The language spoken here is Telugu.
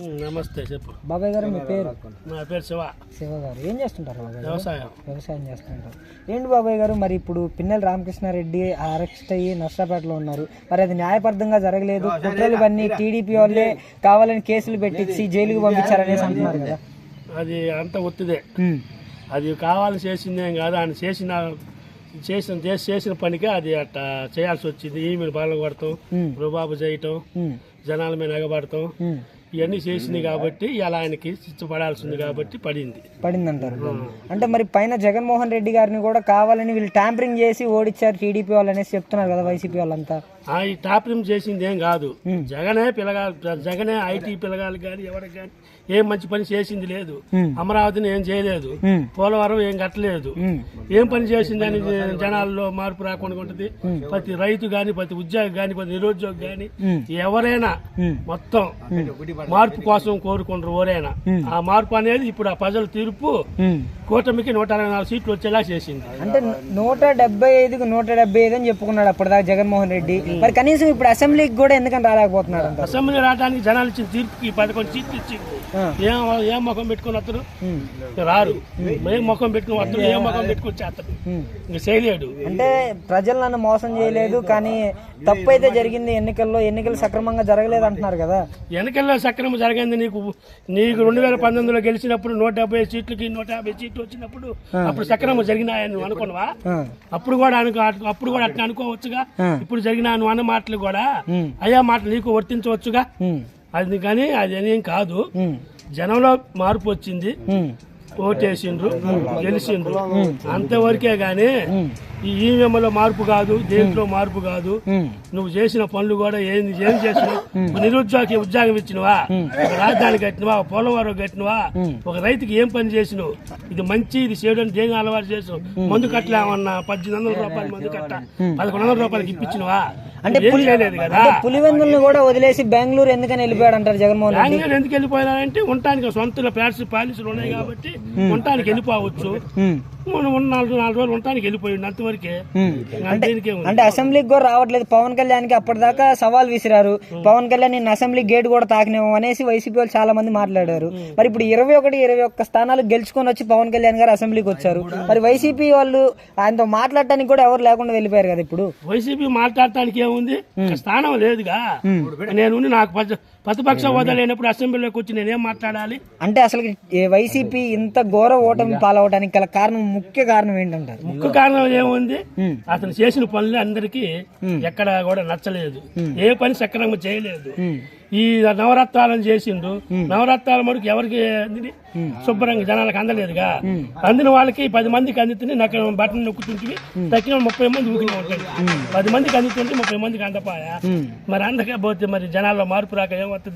ఉమ్, నమస్తే చెప్పు. బాబాయ్ గారు మీ పేరు? నా పేరు శివ. శివ గారు. ఏం చేస్తుంటారు బాబాయ్ వ్యవసాయం. వ్యవసాయం చేస్తుంటారు. ఏంటి బాబాయ్ గారు మరి ఇప్పుడు పిన్నెల రామకృష్ణారెడ్డి అరెస్ట్ అయ్యి నర్సాపేటలో ఉన్నారు. మరి అది న్యాయబద్ధంగా జరగలేదు. కుట్రలు ఇవన్నీ టీడీపీ వాళ్ళే కావాలని కేసులు పెట్టించి జైలుకి పంపించారనేసి అంటున్నారు కదా. అది అంత ఒత్తిదే. అది కావాలని చేసిందేం కాదు. ఆయన చేసిన చేసిన చేసి- చేసిన పనికే అది అట్ట చేయాల్సి వచ్చింది. ఈమెను బాగా కొడతాం. రుబాబు చేయటం. జనాల మీద ఎగబడతాం. ఉమ్. ఇవన్నీ చేసినాయి కాబట్టి ఇలా ఆయనకి శిక్ష పడాల్సింది కాబట్టి పడింది. పడిందంటారు. అంటే మరి పైన జగన్మోహన్ రెడ్డి గారిని కూడా కావాలని వీళ్ళు ట్యాంపరింగ్ చేసి ఓడిచ్చారు టీడీపీ వాళ్ళు అనేసి చెప్తున్నారు కదా వైసీపీ వాళ్ళంతా. ఆ ఈ టాపరింగ్ చేసింది ఏం కాదు. జగనే పిల్లగాలు జగనే ఐటీ పిల్లగాలు కానీ ఎవరికి కానీ ఏం మంచి పని చేసింది లేదు. అమరావతిని ఏం చేయలేదు. పోలవరం ఏం కట్టలేదు. ఏం పని చేసిందని జనాల్లో మార్పు రాకుండా ఉంటుంది ప్రతి రైతు గాని ప్రతి ఉద్యోగి గాని ప్రతి నిరుద్యోగి గాని ఉమ్. ఎవరైనా. మొత్తం మార్పు కోసం కోరుకుంటారు ఎవరైనా ఆ మార్పు అనేది ఇప్పుడు ఆ ప్రజల తీర్పు. కూటమికి నూట అరవై నాలుగు సీట్లు వచ్చేలా చేసింది. అంటే నూట డెబ్బై ఐదుకు నూట డెబ్బై ఐదు అని చెప్పుకున్నాడు అప్పటిదాకా జగన్మోహన్ రెడ్డి. మరి కనీసం ఇప్పుడు అసెంబ్లీకి కూడా ఎందుకని రాలేకపోతున్నాడు అసెంబ్లీ రావడానికి జనాలు ఇచ్చిన తీర్పుకి పదకొండు సీట్లు ఇచ్చింది. ఏం ఏం ముఖం పెట్టుకుని ఉమ్. రారు. ఏం ముఖం పెట్టుకుని వస్తారు ఏం ముఖం పెట్టుకుని చేస్తారు ఉమ్. ఇంక చేయలేడు. అంటే ప్రజలు నన్ను మోసం చేయలేదు కానీ తప్పు అయితే జరిగింది ఎన్నికల్లో ఎన్నికలు సక్రమంగా జరగలేదు అంటున్నారు కదా. వెనకల్లో సక్రమం జరిగింది నీకు నీకు రెండు వేల పంతొమ్మిదిలో గెలిచినప్పుడు నూట డెబ్బై సీట్లకి నూట యాభై సీట్లు వచ్చినప్పుడు అప్పుడు సక్రమం జరిగినాయని నువ్వు అనుకున్నావా. అప్పుడు కూడా అనుకో అప్పుడు కూడా అట్లా అనుకోవచ్చుగా. ఇప్పుడు జరిగిన నువ్వు అన్న మాటలు కూడా. అయ్యా మాటలు నీకు వర్తించవచ్చుగా. అది కానీ అది ఏం కాదు. జనంలో మార్పు వచ్చింది. ఓటేసిండ్రు గెలిచిండ్రు అంతవరకే గాని ఈ ఈవీఎంలో మార్పు కాదు దేంట్లో మార్పు కాదు. నువ్వు చేసిన పనులు కూడా ఏం ఏం చేసినావు? నిరుద్యోగి ఉద్యోగం ఇచ్చినవా? ఒక రాజధాని కట్టినవా? ఒక పోలవరం కట్టినవా? ఒక రైతుకి ఏం పని చేసినావు? ఇది మంచి ఇది చేయడానికి దేని అలవాటు చేసావు మందు కట్టలేమన్నా? పద్దెనిమిది వందల రూపాయలు మందు కట్ట. పదకొండు వందల రూపాయలకి ఇప్పించినవా? అంటే పులివెందుల్ని కూడా వదిలేసి బెంగళూరు ఎందుకని వెళ్ళిపోయాడు అంటారు జగన్మోహన్ బెంగళూరు ఎందుకు వెళ్ళిపోయినారంటే ఉండటానికి సొంత ప్లాట్స్ పాలసీలు ఉన్నాయి కాబట్టి ఉండటానికి వెళ్ళిపోవచ్చు. ఉన్న నాలుగు నాలుగు రోజులు వెళ్ళిపోయింది అంతవరకే అంటే అసెంబ్లీకి కూడా రావట్లేదు. పవన్ కళ్యాణ్కి అప్పటిదాకా సవాల్ విసిరారు. పవన్ కళ్యాణ్ నిన్న అసెంబ్లీ గేట్ కూడా తాకినేమో అనేసి వైసీపీ వాళ్ళు చాలా మంది మాట్లాడారు. మరి ఇప్పుడు ఇరవై ఒకటి ఇరవై ఒక్క స్థానాలు గెలుచుకొని వచ్చి పవన్ కళ్యాణ్ గారు అసెంబ్లీకి వచ్చారు. మరి వైసీపీ వాళ్ళు ఆయనతో మాట్లాడటానికి కూడా ఎవరు లేకుండా వెళ్ళిపోయారు కదా ఇప్పుడు? వైసీపీ మాట్లాడటానికి ఏముంది? స్థానం లేదుగా. నేను నాకు ప్రతిపక్ష హోదా లేనప్పుడు అసెంబ్లీలోకి వచ్చి నేనేం మాట్లాడాలి? అంటే అసలు వైసీపీ ఇంత ఘోర ఓటమి పాలవడానికి గల కారణం ముఖ్య కారణం ఏంటంటారు? ముఖ్య కారణం ఏముంది. అతను చేసిన పనులు అందరికీ ఎక్కడ కూడా నచ్చలేదు. ఏ పని సక్రమంగా చేయలేదు. ఈ నవరత్నాలను చేసిండు. నవరత్నాల మటుకు ఎవరికి శుభ్రంగా జనాలకు అందలేదుగా. అందిన వాళ్ళకి పది మందికి అందుతుంది నాకు బట్టన్ నొక్కుతుంటే తక్కిన ముప్పై మంది ఊకిన ఉంటాయి పది మందికి అందుతుంటే ముప్పై మందికి అందపాయా? మరి అందకపోతే మరి జనాల్లో మార్పు రాక ఏమవుతుంది?